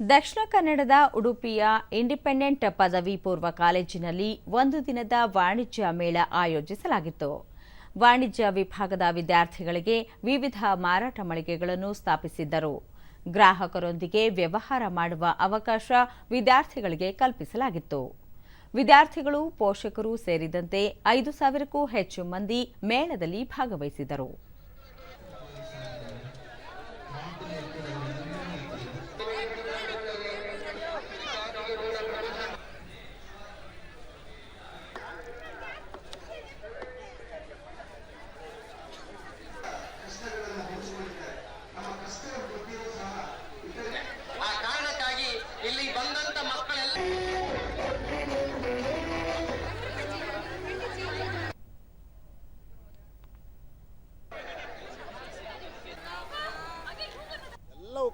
ದಕ್ಷಿಣ ಕನ್ನಡದ ಉಡುಪಿಯ ಇಂಡಿಪೆಂಡೆಂಟ್ ಪದವಿ ಪೂರ್ವ ಕಾಲೇಜಿನಲ್ಲಿ ಒಂದು ದಿನದ ವಾಣಿಜ್ಯ ಮೇಳ ಆಯೋಜಿಸಲಾಗಿತ್ತು. ವಾಣಿಜ್ಯ ವಿಭಾಗದ ವಿದ್ಯಾರ್ಥಿಗಳಿಗೆ ವಿವಿಧ ಮಾರಾಟ ಮಳಿಗೆಗಳನ್ನು ಸ್ಥಾಪಿಸಿದ್ದರು. ಗ್ರಾಹಕರೊಂದಿಗೆ ವ್ಯವಹಾರ ಮಾಡುವ ಅವಕಾಶ ವಿದ್ಯಾರ್ಥಿಗಳಿಗೆ ಕಲ್ಪಿಸಲಾಗಿತ್ತು. ವಿದ್ಯಾರ್ಥಿಗಳು ಪೋಷಕರು ಸೇರಿದಂತೆ ಐದು ಸಾವಿರಕ್ಕೂ ಹೆಚ್ಚು ಮಂದಿ ಮೇಳದಲ್ಲಿ ಭಾಗವಹಿಸಿದರು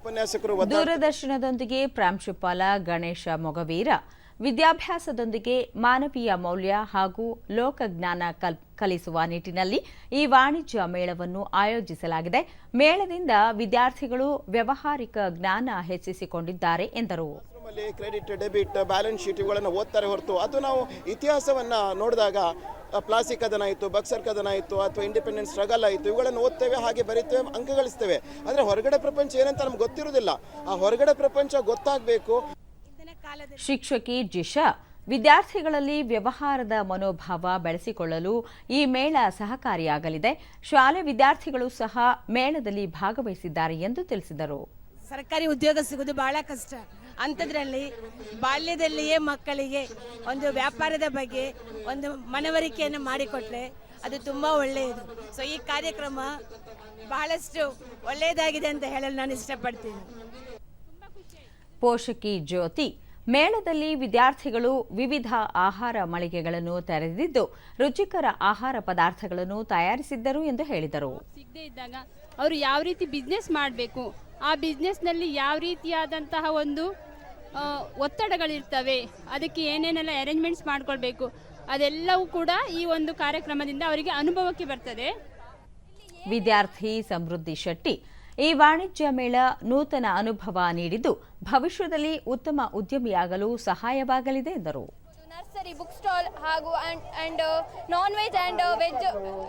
ಉಪನ್ಯಾಸಕರು. ದೂರದರ್ಶನದೊಂದಿಗೆ ಪ್ರಾಂಶುಪಾಲ ಗಣೇಶ ಮೊಗವೀರ, ವಿದ್ಯಾಭ್ಯಾಸದೊಂದಿಗೆ ಮಾನವೀಯ ಮೌಲ್ಯ ಹಾಗೂ ಲೋಕಜ್ಞಾನ ಕಲ್ ಕಲಿಸುವ ನಿಟ್ಟಿನಲ್ಲಿ ಈ ವಾಣಿಜ್ಯ ಮೇಳವನ್ನು ಆಯೋಜಿಸಲಾಗಿದೆ ಮೇಳದಿಂದ ವಿದ್ಯಾರ್ಥಿಗಳು ವ್ಯವಹಾರಿಕ ಜ್ಞಾನ ಹೆಚ್ಚಿಸಿಕೊಂಡಿದ್ದಾರೆ ಎಂದರು ಅಲ್ಲಿ ಕ್ರೆಡಿಟ್ ಡೆಬಿಟ್ ಬ್ಯಾಲೆನ್ಸ್ ಶೀಟ್ ಇವುಗಳನ್ನು ಓದ್ತಾರೆ ಹೊರತು ಅದು ನಾವು ಇತಿಹಾಸವನ್ನು ನೋಡಿದಾಗ ಪ್ಲಾಸ್ಟಿಕ್ ಕದನ ಆಯಿತು ಬಕ್ಸರ್ ಕದನ ಆಯಿತು ಅಥವಾ ಇಂಡಿಪೆಂಡೆನ್ಸ್ ಸ್ಟ್ರಗಲ್ ಆಯಿತು ಇವುಗಳನ್ನು ಓದ್ತೇವೆ ಹಾಗೆ ಬರೀತೇವೆ ಅಂಕ ಗಳಿಸ್ತೇವೆ ಆದರೆ ಹೊರಗಡೆ ಪ್ರಪಂಚ ಏನಂತ ನಮ್ಗೆ ಗೊತ್ತಿರೋದಿಲ್ಲ ಆ ಹೊರಗಡೆ ಪ್ರಪಂಚ ಗೊತ್ತಾಗಬೇಕು. ಶಿಕ್ಷಕಿ ಜಿಶಾ ವಿದ್ಯಾರ್ಥಿಗಳಲ್ಲಿ ವ್ಯವಹಾರದ ಮನೋಭಾವ ಬೆಳೆಸಿಕೊಳ್ಳಲು ಈ ಮೇಳ ಸಹಕಾರಿಯಾಗಲಿದೆ. ಶಾಲೆ ವಿದ್ಯಾರ್ಥಿಗಳು ಸಹ ಮೇಳದಲ್ಲಿ ಭಾಗವಹಿಸಿದ್ದಾರೆ ಎಂದು ತಿಳಿಸಿದರು. ಸರ್ಕಾರಿ ಉದ್ಯೋಗ ಸಿಗೋದು ಬಹಳ ಕಷ್ಟ. ಅಂಥದ್ರಲ್ಲಿ ಬಾಲ್ಯದಲ್ಲಿಯೇ ಮಕ್ಕಳಿಗೆ ಒಂದು ವ್ಯಾಪಾರದ ಬಗ್ಗೆ ಒಂದು ಮನವರಿಕೆಯನ್ನು ಮಾಡಿಕೊಟ್ರೆ ಅದು ತುಂಬ ಒಳ್ಳೆಯದು. ಸೊ ಈ ಕಾರ್ಯಕ್ರಮ ಬಹಳಷ್ಟು ಒಳ್ಳೆಯದಾಗಿದೆ ಅಂತ ಹೇಳಲು ನಾನು ಇಷ್ಟಪಡ್ತೀನಿ. ಪೋಷಕಿ ಜ್ಯೋತಿ. ಮೇಳದಲ್ಲಿ ವಿದ್ಯಾರ್ಥಿಗಳು ವಿವಿಧ ಆಹಾರ ಮಳಿಗೆಗಳನ್ನು ತೆರೆದಿದ್ದು ರುಚಿಕರ ಆಹಾರ ಪದಾರ್ಥಗಳನ್ನು ತಯಾರಿಸಿದ್ದರು ಎಂದು ಹೇಳಿದರು. ಸಿಗದೇ ಇದ್ದಾಗ ಅವರು ಯಾವ ರೀತಿ ಬಿಸ್ನೆಸ್ ಮಾಡಬೇಕು? ಆ ಬಿಸ್ನೆಸ್ನಲ್ಲಿ ಯಾವ ರೀತಿಯಾದಂತಹ ಒಂದು ಒತ್ತಡಗಳಿರ್ತವೆ, ಅದಕ್ಕೆ ಏನೇನೆಲ್ಲ ಅರೇಂಜ್ಮೆಂಟ್ಸ್ ಮಾಡಿಕೊಳ್ಬೇಕು, ಅದೆಲ್ಲವೂ ಕೂಡ ಈ ಒಂದು ಕಾರ್ಯಕ್ರಮದಿಂದ ಅವರಿಗೆ ಅನುಭವಕ್ಕೆ ಬರ್ತದೆ. ವಿದ್ಯಾರ್ಥಿ ಸಮೃದ್ಧಿ ಶೆಟ್ಟಿ ಈ ವಾಣಿಜ್ಯ ಮೇಳ ನೂತನ ಅನುಭವ ನೀಡಿದ್ದು, ಭವಿಷ್ಯದಲ್ಲಿ ಉತ್ತಮ ಉದ್ಯಮಿಯಾಗಲು ಸಹಾಯವಾಗಲಿದೆ ಎಂದರು. ನರ್ಸರಿ ಬುಕ್ ಸ್ಟಾಲ್ ಹಾಗೂ and non veg and veg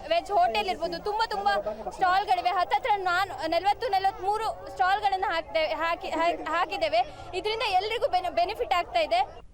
veg hotel ಇರ್ಬೋದು. ತುಂಬ ತುಂಬ ಸ್ಟಾಲ್ಗಳಿವೆ ಹತ್ತತ್ರ ನಾನು, ನಲವತ್ತು ನಲವತ್ತ್ಮೂರು ಸ್ಟಾಲ್ಗಳನ್ನು ಹಾಕ್ತೇವೆ ಹಾಕಿ, ಹಾಕ್- ಹಾಕಿದ್ದೇವೆ. ಇದರಿಂದ ಎಲ್ರಿಗೂ ಬೆನಿಫಿಟ್ ಆಗ್ತಾ ಇದೆ.